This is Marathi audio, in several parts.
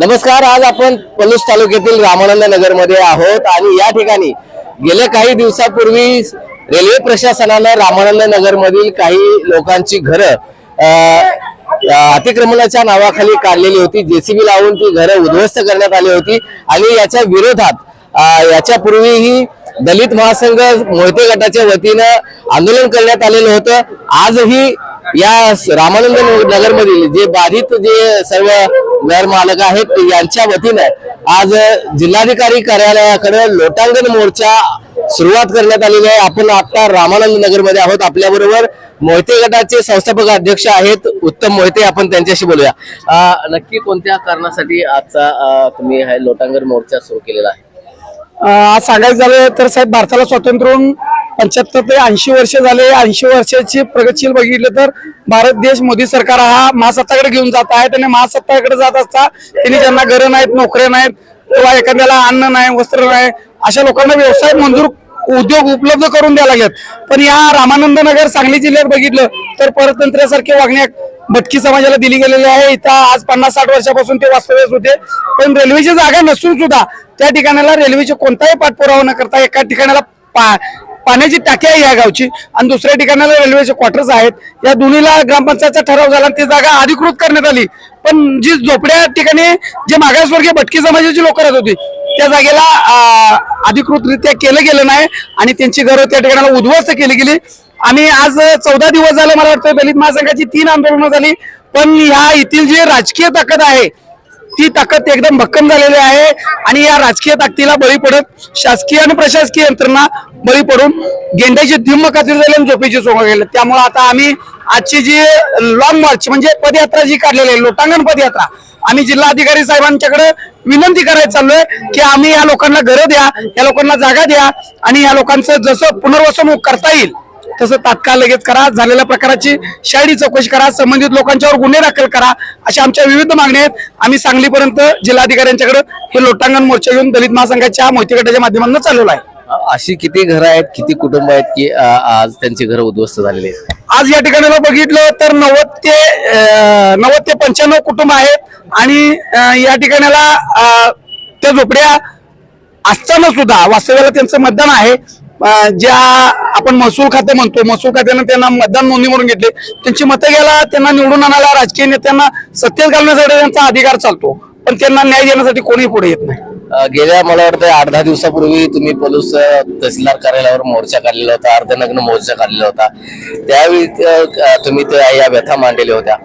नमस्कार आज आपण पलूस तालुक्यातील रामानंद नगरमध्ये आहोत आणि या ठिकाणी गेल्या काही दिवसापूर्वी रेल्वे प्रशासनानं रामानंद नगर मधील काही लोकांची घरं अतिक्रमणाच्या नावाखाली काढलेली होती. जेसीबी लावून ती घरं उद्ध्वस्त करण्यात आली होती आणि याच्या विरोधात याच्यापूर्वीही दलित महासंघ मोहिते गटाच्या वतीनं आंदोलन करण्यात आलेलं होतं. आजही या रामानंद नगर मधील जे बाधित जे सर्व घर मालक आहेत यांच्या वतीने आज जिल्हाधिकारी कार्यालयाकडे लोटांगण मोर्चा सुरुवात करण्यात आलेली आहे. आपण आता रामानंद नगरमध्ये आहोत. आपल्या बरोबर मोहिते गटाचे संस्थापक अध्यक्ष आहेत. उत्तम मोहिते आपण त्यांच्याशी बोलूया. नक्की कोणत्या कारणासाठी आजचा तुम्ही हा लोटांगण मोर्चा सुरू केलेला आहे? आज सांगायचं झालं तर साहेब भारताला स्वातंत्र्य पंच्याहत्तर ते ऐंशी वर्ष झाले. ऐंशी वर्षाची प्रगतशील बघितलं तर भारत देश मोदी सरकार हा महासत्ताकडे घेऊन जात आहे. त्याने महासत्ताकडे जात असता त्यांनी ज्यांना घरं नाहीत नोकऱ्या नाहीत किंवा एखाद्याला अन्न नाही वस्त्र नाही अशा लोकांना व्यवसाय मंजूर उद्योग उपलब्ध करून द्यायला लागलेत. पण या रामानंद नगर सांगली जिल्ह्यात बघितलं तर परतंत्र्यासारखे वागण्या भटकी समाजाला दिली गेलेली आहे. इथं आज पन्नास साठ वर्षापासून ते वास्तव्यास होते. पण रेल्वेची जागा नसून सुद्धा त्या ठिकाणाला रेल्वेचे कोणताही पाठपुरावा न करता एका ठिकाणाला पा पाण्याची टाकी आहे या गावची आणि दुसऱ्या ठिकाणाला रेल्वेचे क्वार्टर्स आहेत. या दोन्हीला ग्रामपंचायतचा ठराव झाला ती जागा अधिकृत करण्यात आली. पण जी झोपड्या ठिकाणी जे मागासवर्गीय भटकी समाजाची लोक राहत होती त्या जागेला अधिकृतरित्या केलं गेलं नाही आणि त्यांची घरं त्या ठिकाणाला उद्ध्वस्त केली गेली. आम्ही आज चौदा दिवस झाले मला वाटतं दलित महासंघाची तीन आंदोलनं झाली. पण ह्या येथील जी राजकीय ताकद आहे ती ताकद एकदम भक्कम झालेली आहे. आणि या राजकीय ताकदीला बळी पडत शासकीय आणि प्रशासकीय यंत्रणा बळी पडून गेंड्याची धिम्म खात्री झाली आणि झोपेची सोंग गेले त्यामुळे आता आम्ही आजची जी लॉंग मार्च म्हणजे पदयात्रा जी काढलेली आहे लोटांगण पदयात्रा आम्ही जिल्हाधिकारी साहेबांच्याकडे विनंती करायला चाललोय की आम्ही या लोकांना घरं द्या या लोकांना जागा द्या आणि या लोकांचं जसं पुनर्वसन करता येईल तसं तात्काळ लगेच करा. झालेल्या प्रकाराची शाळी चौकशी करा संबंधित लोकांच्यावर गुन्हे दाखल करा अशा आमच्या विविध मागण्या आहेत. आम्ही सांगलीपर्यंत जिल्हाधिकाऱ्यांच्याकडे हे लोटांगण मोर्चा घेऊन दलित महासंघाच्या मोहिती गटाच्या माध्यमातून चालवला आहे. अशी किती घरं आहेत किती कुटुंब आहेत की आज त्यांची घरं उद्ध्वस्त झालेली आहेत? आज या ठिकाणी बघितलं तर नव्वद ते अं, नव्वद ते पंच्याण्णव कुटुंब आहेत आणि अं, या ठिकाणाला अं, त्या झोपड्या असताना सुद्धा वास्तव्याला त्यांचं मतदान आहे. अं, ज्या आपण महसूल खाते म्हणतो महसूल खात्यानं त्यांना मतदान नोंदणी म्हणून घेतले. त्यांची मतं घ्यायला त्यांना निवडून आणायला राजकीय नेत्यांना सत्तेत घालण्यासाठी त्यांचा अधिकार चालतो. पण त्यांना न्याय देण्यासाठी कोणी पुढे येत नाही. गेल्या मला वाटतं आठ दहा दिवसापूर्वी तुम्ही पोलीस तहसीलदार कार्यालयावर मोर्चा काढलेला होता अर्धनग्न मोर्चा काढलेला होता. त्यावेळी तुम्ही त्या या व्यथा मांडलेल्या होत्या.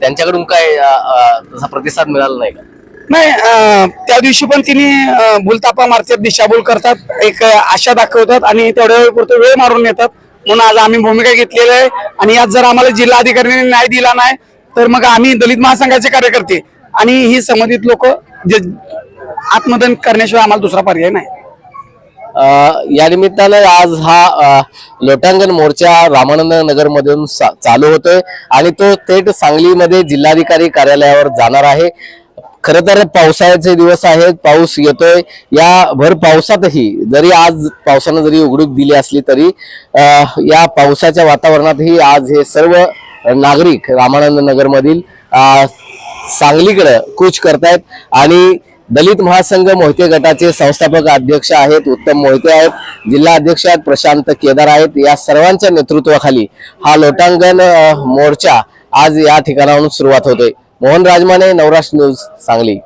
त्यांच्याकडून काय तसा प्रतिसाद मिळाला नाही का? नाही त्या दिवशी पण तिने भूलतापा मारतात दिशाभूल करतात एक आशा दाखवतात आणि तेवढ्या वेळ पुरतो वेळ मारून येतात म्हणून आज आम्ही भूमिका घेतलेली आहे आणि आज जर आम्हाला जिल्हाधिकाऱ्यांनी न्याय दिला नाही तर मग आम्ही दलित महासंघाचे कार्यकर्ते आणि ही संबंधित लोक जे आत्मदन करण्याशिवाय आम्हाला दुसरा पर्याय नाही. या निमित्तानं आज हा लोटांगण मोर्चा रामानंद नगर मधून सा- चालू होतोय आणि तो थेट सांगलीमध्ये जिल्हाधिकारी कार्यालयावर जाणार आहे. खर तर पावसाळ्याचे दिवस आहेत पाऊस येतोय. या भर पावसातही जरी आज पावसानं जरी उघडूक दिली असली तरी या पावसाच्या वातावरणातही आज हे सर्व नागरिक रामानंद नगर मधील सांगलीकडे कूच करतायत आणि दलित महासंघ मोहिते गटाचे संस्थापक अध्यक्ष आहेत उत्तम मोहिते आहेत जिल्हा अध्यक्ष आहेत प्रशांत केदार आहेत. या सर्वांच्या नेतृत्वाखाली हा लोटांगण मोर्चा आज या ठिकाणाहून सुरुवात होते मोहन राजमाने नवराष्ट्र न्यूज सांगली.